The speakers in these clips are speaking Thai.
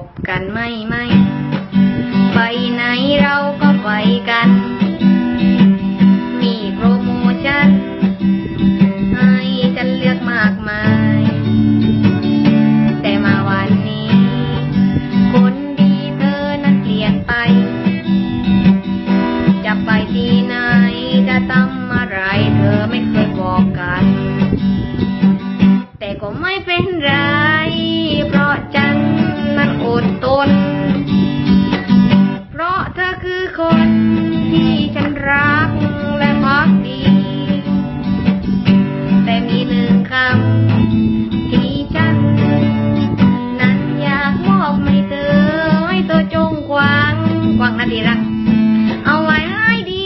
บกันไม่ไม่ไปไหนเราก็ไปกัน มีโปรโมชั่นให้ฉันเลือกมากมาย แต่มาวันนี้ คนดีเธอนั้นเปลี่ยนไป จะไปที่ไหนจะทำอะไรเธอไม่เคยบอกกัน แต่ก็ไม่เป็นไร เพราะฉันนั้น อดทน เพราะเธอคือคนที่ฉันรักและพักดี แต่มีหนึ่งคำที่ฉัน นั้นอยากมอบให้เธอให้เธอจงกวางกวางนาทีรัก เอาไว้ให้ดี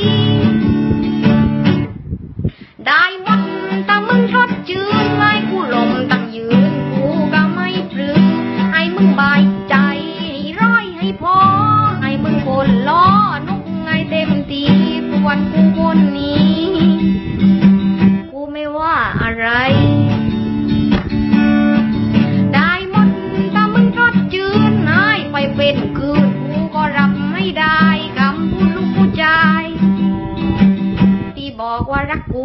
ได้หมดแต่มึงทดจืนไล่กูลมตั้งยืนกูก็ไม่ปลื้มให้มึงบาย นล้อนุกไงเต็มทีปวดกูคนนี้ กูไม่ว่าอะไร ได้หมดแต่มึงทดจืนให้ไปเป็นคืนกูก็รับไม่ได้คำพูดลูกผู้ชาย ที่บอกว่ารักกู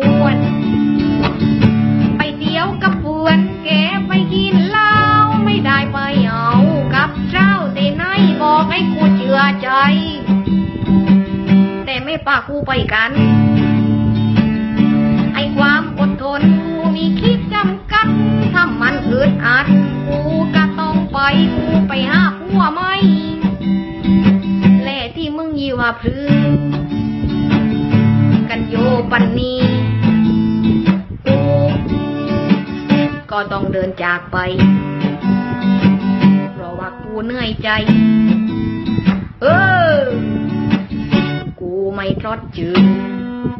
อใจ แต่ไม่ปากูไปกันไอ้ความอดทนกูมีคิดจำกัดถ้ามันอึดอัดกูก็ต้องไปกูไปหาผัวไหมแหล่ที่มึงยีว่าพลือกันโยปันนี้กูก็ต้องเดินจากไป เพราะว่ากูเหนื่อยใจ เออ กูไม่ทอดจืด